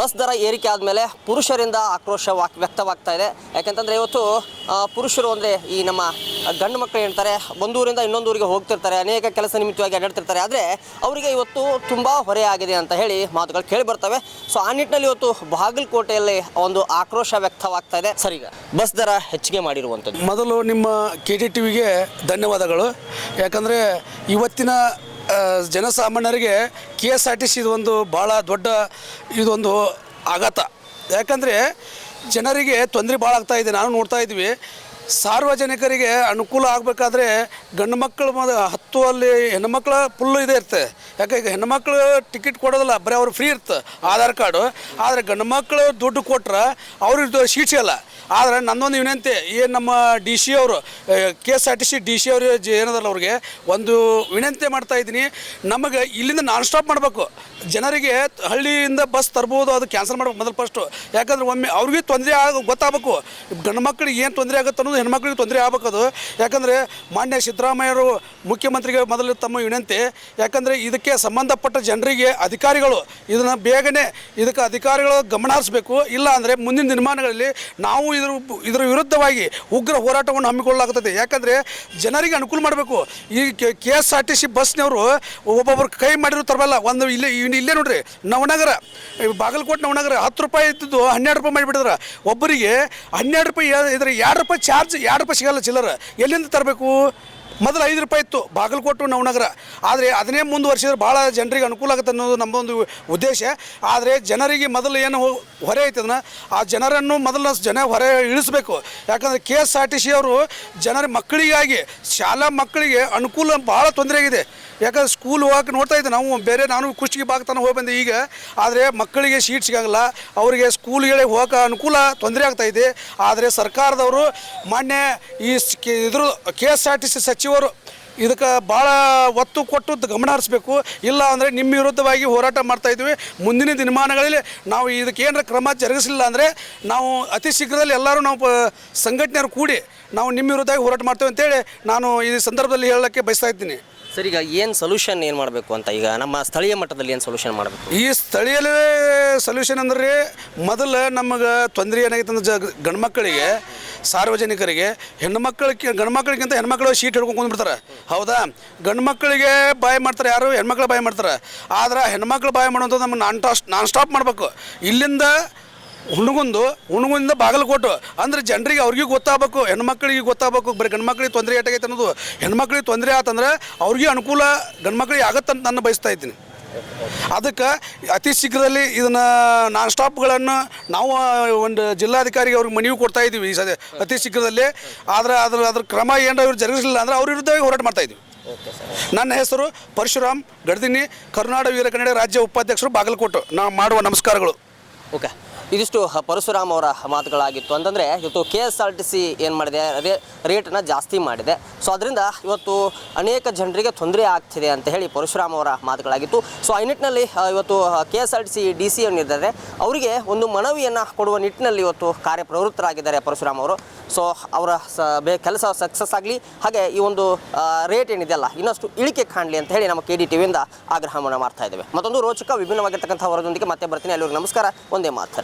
Bus ದರ ಏರಿಕೆ ಆದಮೇಲೆ ಪುರುಷರಿಂದ ಆಕ್ರೋಶ ವಾಕ್ ವ್ಯಕ್ತವಾಗ್ತಾ ಇದೆ. ಯಾಕಂತಂದರೆ ಇವತ್ತು ಪುರುಷರು ಅಂದರೆ ಈ ನಮ್ಮ ಗಂಡು ಮಕ್ಕಳು ಹೇಳ್ತಾರೆ ಒಂದೂರಿಂದ ಇನ್ನೊಂದು ಊರಿಗೆ ಹೋಗ್ತಿರ್ತಾರೆ, ಅನೇಕ ಕೆಲಸ ನಿಮಿತ್ತವಾಗಿ ಅಡ್ಡಾಡ್ತಿರ್ತಾರೆ. ಆದರೆ ಅವರಿಗೆ ಇವತ್ತು ತುಂಬ ಹೊರೆಯಾಗಿದೆ ಅಂತ ಹೇಳಿ ಮಾತುಗಳು ಕೇಳಿ ಬರ್ತವೆ. ಸೊ ಆ ನಿಟ್ಟಿನಲ್ಲಿ ಇವತ್ತು ಬಾಗಲಕೋಟೆಯಲ್ಲಿ ಒಂದು ಆಕ್ರೋಶ ವ್ಯಕ್ತವಾಗ್ತಾ ಇದೆ. ಸರಿಗ ಬಸ್ ದರ ಹೆಚ್ಚಿಗೆ ಮಾಡಿರುವಂಥದ್ದು ಮೊದಲು ನಿಮ್ಮ ಕೆ ಟಿ ಟಿ ವಿಗೆ ಧನ್ಯವಾದಗಳು. ಯಾಕಂದರೆ ಇವತ್ತಿನ ಜನಸಾಮಾನ್ಯರಿಗೆ K S R T C ಒಂದು ಭಾಳ ದೊಡ್ಡ ಇದೊಂದು ಆಘಾತ. ಯಾಕಂದರೆ ಜನರಿಗೆ ತೊಂದರೆ ಭಾಳ ಆಗ್ತಾ ಇದೆ. ನಾನು ನೋಡ್ತಾ ಇದ್ವಿ. ಸಾರ್ವಜನಿಕರಿಗೆ ಅನುಕೂಲ ಆಗಬೇಕಾದ್ರೆ ಗಂಡು ಮಕ್ಕಳು ಮೊದ ಹತ್ತುವಲ್ಲಿ ಮಕ್ಕಳ ಫುಲ್ಲು ಇದೆ ಇರುತ್ತೆ. ಯಾಕೆ ಈಗ ಹೆಣ್ಮಕ್ಳು ಟಿಕೆಟ್ ಕೊಡೋದಿಲ್ಲ, ಬರೀ ಅವ್ರು ಫ್ರೀ ಇರ್ತ, ಆಧಾರ್ ಕಾರ್ಡು. ಆದರೆ ಗಂಡು ಮಕ್ಕಳು ದುಡ್ಡು ಕೊಟ್ರೆ ಅವ್ರದ್ದು ಸೀಟ್ ಸಿಗಲ್ಲ ಆದರೆ ನನ್ನೊಂದು ವಿನಂತಿ ಏನು ನಮ್ಮ ಡಿ ಸಿ ಅವರು K S R T C D C ಅವರು ಏನದಲ್ಲ ಅವ್ರಿಗೆ, ಒಂದು ವಿನಂತಿ ಮಾಡ್ತಾ ಇದ್ದೀನಿ, ನಮಗೆ ಇಲ್ಲಿಂದ ನಾನ್ ಸ್ಟಾಪ್ ಮಾಡಬೇಕು. ಜನರಿಗೆ ಹಳ್ಳಿಯಿಂದ ಬಸ್ ತರ್ಬೋದು, ಅದು ಕ್ಯಾನ್ಸಲ್ ಮಾಡಬೇಕು ಮೊದಲು ಫಸ್ಟು ಯಾಕಂದ್ರೆ ಒಮ್ಮೆ ಅವ್ರಿಗೆ ತೊಂದರೆ ಆಗ, ಗೊತ್ತಾಗಬೇಕು. ಗಂಡು ಮಕ್ಕಳಿಗೆ ಏನು ತೊಂದರೆ ಆಗುತ್ತೆ ಅನ್ನೋದು ಹೆಣ್ಮಕ್ಳಿಗೆ ತೊಂದರೆ ಆಗಬೇಕು ಅದು. ಯಾಕಂದರೆ ಮಾನ್ಯ ಸಿದ್ದರಾಮಯ್ಯರು ಮುಖ್ಯಮಂತ್ರಿಗೆ ಮೊದಲು ತಮ್ಮ ವಿನಂತಿ, ಯಾಕಂದರೆ ಇದಕ್ಕೆ ಸಂಬಂಧಪಟ್ಟ ಜನರಿಗೆ ಅಧಿಕಾರಿಗಳು ಇದನ್ನು ಬೇಗನೆ ಇದಕ್ಕೆ ಅಧಿಕಾರಿಗಳು ಗಮನ ಹರಿಸಬೇಕು. ಇಲ್ಲ ಅಂದರೆ ಮುಂದಿನ ದಿನಮಾನಗಳಲ್ಲಿ ನಾವು ಇದ್ರ ಇದರ ವಿರುದ್ಧವಾಗಿ ಉಗ್ರ ಹೋರಾಟವನ್ನು ಹಮ್ಮಿಕೊಳ್ಳಲಾಗುತ್ತದೆ. ಯಾಕಂದರೆ ಜನರಿಗೆ ಅನುಕೂಲ ಮಾಡಬೇಕು. ಈ K S R T C ಬಸ್ನವರು ಒಬ್ಬೊಬ್ಬರು ಕೈ ಮಾಡಿರೋ ತರಬಲ್ಲ. ಒಂದು ಇಲ್ಲೇ ಇಲ್ಲೇ ನೋಡ್ರಿ, ನವನಗರ ಬಾಗಲಕೋಟೆ ನವನಗರ ಹತ್ತು ರೂಪಾಯಿ ಇದ್ದಿದ್ದು ಹನ್ನೆರಡು ರೂಪಾಯಿ ಮಾಡಿಬಿಟ್ಟಿದ್ರೆ. ಒಬ್ಬರಿಗೆ ಹನ್ನೆರಡು ರೂಪಾಯಿ ಇದ್ರೆ ಎರಡು ರೂಪಾಯಿ ಚಾರ್ಜ್ ಎರಡು ರೂಪಾಯಿ ಸಿಗಲ್ಲ ಚಿಲ್ಲರ. ಎಲ್ಲಿಂದ ತರಬೇಕು? ಮೊದಲು ಐದು ರೂಪಾಯಿ ಇತ್ತು. ಬಾಗಲಕೋಟು, ನವನಗರ. ಆದರೆ ಅದನ್ನೇ ಮುಂದುವರಿಸಿದ್ರೆ ಭಾಳ ಜನರಿಗೆ ಅನುಕೂಲ ಆಗುತ್ತೆ ಅನ್ನೋದು ನಮ್ಮ ಒಂದು ಉದ್ದೇಶ. ಆದರೆ ಜನರಿಗೆ ಮೊದಲು ಏನು ಹೊರೆ ಐತೆ ಅದನ್ನ, ಆ ಜನರನ್ನು ಮೊದಲು ಜನ ಹೊರೆ ಇಳಿಸ್ಬೇಕು. ಯಾಕಂದರೆ K S R T C ಅವರು ಜನರ ಮಕ್ಕಳಿಗಾಗಿ, ಶಾಲಾ ಮಕ್ಕಳಿಗೆ ಅನುಕೂಲ ಭಾಳ ತೊಂದರೆ ಆಗಿದೆ. ಯಾಕಂದ್ರೆ ಸ್ಕೂಲ್ ಹೋಗಕ್ಕೆ ನೋಡ್ತಾ ಇದ್ದೆ ನಾವು, ಬೇರೆ ನಾನು ಕುಷ್ಟಗಿ ಭಾಗತನ ಹೋಗಿ ಬಂದೆ ಈಗ. ಆದರೆ ಮಕ್ಕಳಿಗೆ ಸೀಟ್ ಸಿಗೋಲ್ಲ ಅವರಿಗೆ ಸ್ಕೂಲ್ಗಳಿಗೆ ಹೋಗಕ್ಕೆ ಅನುಕೂಲ ತೊಂದರೆ ಇದೆ. ಆದರೆ ಸರ್ಕಾರದವರು ಮೊನ್ನೆ ಈ ಇದ್ರ K S R T C ಸಚಿವರು ಇದಕ್ಕೆ ಭಾಳ ಒತ್ತು ಕೊಟ್ಟು ಗಮನ ಹರಿಸ್ಬೇಕು ಇಲ್ಲ ಅಂದರೆ ನಿಮ್ಮ ವಿರುದ್ಧವಾಗಿ ಹೋರಾಟ ಮಾಡ್ತಾ ಇದ್ವಿ ಮುಂದಿನ ದಿನಮಾನಗಳಲ್ಲಿ ನಾವು ಇದಕ್ಕೆ ಏನಾರ ಕ್ರಮ ಜರುಗಿಸಲಿಲ್ಲ ಅಂದರೆ ನಾವು ಅತಿ ಶೀಘ್ರದಲ್ಲಿ ಎಲ್ಲರೂ ನಾವು ಸಂಘಟನೆಯವರು ಕೂಡಿ ನಾವು ನಿಮ್ಮ ವಿರುದ್ಧವಾಗಿ ಹೋರಾಟ ಮಾಡ್ತೇವೆ ಅಂತೇಳಿ ನಾನು ಈ ಸಂದರ್ಭದಲ್ಲಿ ಹೇಳೋಕ್ಕೆ ಬಯಸ್ತಾ ಇದ್ದೀನಿ. ಸರ್ ಈಗ ಏನು ಸೊಲ್ಯೂಷನ್ ಏನು ಮಾಡಬೇಕು ಅಂತ? ಈಗ ನಮ್ಮ ಸ್ಥಳೀಯ ಮಟ್ಟದಲ್ಲಿ ಏನು ಸೊಲ್ಯೂಷನ್ ಮಾಡಬೇಕು? ಈ ಸ್ಥಳೀಯಲ್ಲೇ ಸೊಲ್ಯೂಷನ್ ಅಂದ್ರೆ ಮೊದಲು ನಮಗೆ ತೊಂದರೆ ಏನಾಗಿತ್ತು ಅಂದ್ರೆ ಜ ಗಂಡು ಮಕ್ಕಳಿಗೆ ಸಾರ್ವಜನಿಕರಿಗೆ ಹೆಣ್ಮಕ್ಳಿಗೆ, ಗಂಡ್ಮಕ್ಳಿಗಿಂತ ಹೆಣ್ಮಕ್ಳು ಸೀಟ್ ಹಿಡ್ಕೊಂಡು ಕುಂದ್ಬಿಡ್ತಾರೆ. ಹೌದಾ? ಗಂಡು ಮಕ್ಕಳಿಗೆ ಬಾಯ್ ಮಾಡ್ತಾರೆ ಯಾರು? ಹೆಣ್ಮಕ್ಳು ಬಾಯ್ ಮಾಡ್ತಾರೆ. ಆದ್ರೆ ಹೆಣ್ಮಕ್ಳು ಬಾಯ್ ಮಾಡೋದು ನಮ್ಗೆ ನಾನ್ ಟಾಸ್ ನಾನ್ ಸ್ಟಾಪ್ ಮಾಡಬೇಕು. ಇಲ್ಲಿಂದ ಹುಣಗುಂದು ಹುಣಗುಂದ ಬಾಗಲಕೋಟು. ಅಂದ್ರೆ ಜನರಿಗೆ ಅವ್ರಿಗೂ ಗೊತ್ತಾಗಬೇಕು, ಹೆಣ್ಮಕ್ಳಿಗೆ ಗೊತ್ತಾಗಬೇಕು. ಬರೀ ಗಂಡು ಮಕ್ಳಿಗೆ ತೊಂದರೆ ಏಟಾಗೈತೆ ಅನ್ನೋದು. ಹೆಣ್ಮಕ್ಳಿಗೆ ತೊಂದರೆ ಆತಂದ್ರೆ ಅವ್ರಿಗೆ ಅನುಕೂಲ ಗಂಡು ಮಕ್ಳಿಗೆ ಆಗತ್ತಂತ ನಾನು ಬಯಸ್ತಾ ಇದ್ದೀನಿ. ಅದಕ್ಕೆ ಅತಿ ಶೀಘ್ರದಲ್ಲಿ ಇದನ್ನು ನಾನ್ ಸ್ಟಾಪ್ಗಳನ್ನು ನಾವು ಒಂದು ಜಿಲ್ಲಾಧಿಕಾರಿಗೆ ಅವ್ರಿಗೆ ಮನವಿ ಕೊಡ್ತಾ ಇದ್ದೀವಿ ಈ ಸದ್ಯ. ಅತಿ ಶೀಘ್ರದಲ್ಲಿ. ಆದರೆ ಅದ್ರ ಅದ್ರ ಕ್ರಮ ಏನಾರ ಇವ್ರು ಜರುಗಿಸಲಿಲ್ಲ ಅಂದರೆ ಅವ್ರ ವಿರುದ್ಧವಾಗಿ ಹೋರಾಟ ಮಾಡ್ತಾ ಇದ್ದೀವಿ. ನನ್ನ ಹೆಸರು ಪರಶುರಾಮ್ ಗಡ್ದಿನಿ ಕರ್ನಾಟಕ ವೀರ ಕನ್ನಡ ರಾಜ್ಯ ಉಪಾಧ್ಯಕ್ಷರು ಬಾಗಲಕೋಟೆ. ನಾವು ಮಾಡುವ ನಮಸ್ಕಾರಗಳು. ಓಕೆ. ಇದಿಷ್ಟು ಪರಶುರಾಮ್ ಅವರ ಮಾತುಗಳಾಗಿತ್ತು ಅಂತಂದರೆ ಇವತ್ತು K S R T C ಏನು ಮಾಡಿದೆ? ರೇ ರೇಟನ್ನು ಜಾಸ್ತಿ ಮಾಡಿದೆ. ಸೊ ಅದರಿಂದ ಇವತ್ತು ಅನೇಕ ಜನರಿಗೆ ತೊಂದರೆ ಆಗ್ತಿದೆ ಅಂತ ಹೇಳಿ ಪರಶುರಾಮ್ ಅವರ ಮಾತುಗಳಾಗಿತ್ತು. ಸೊ ಆ ನಿಟ್ಟಿನಲ್ಲಿ ಇವತ್ತು K S R T C D C ಏನಿದ್ದಾರೆ ಅವರಿಗೆ ಒಂದು ಮನವಿಯನ್ನು ಕೊಡುವ ನಿಟ್ಟಿನಲ್ಲಿ ಇವತ್ತು ಕಾರ್ಯಪ್ರವೃತ್ತರಾಗಿದ್ದಾರೆ ಪರಶುರಾಮ್ ಅವರು. ಸೊ ಅವರ ಸ, ಬೇ, ಕೆಲಸ ಸಕ್ಸಸ್ ಆಗಲಿ, ಹಾಗೆ ಈ ಒಂದು ರೇಟ್ ಏನಿದೆಯಲ್ಲ ಇನ್ನಷ್ಟು ಇಳಿಕೆ ಕಾಣಲಿ ಅಂತ ಹೇಳಿ ನಮ್ಮ ಕೆ ಡಿ ಟಿವಿಯಿಂದ ಆಗ್ರಹವನ್ನು ಮಾಡ್ತಾ ಇದ್ದೇವೆ. ಮತ್ತೊಂದು ರೋಚಕ ವಿಭಿನ್ನವಾಗಿರ್ತಕ್ಕಂಥ ವರದೊಂದಿಗೆ ಮತ್ತೆ ಬರ್ತೀನಿ. ಅಲ್ಲಿವರೆಗೆ ನಮಸ್ಕಾರ. ಒಂದೇ ಮಾತು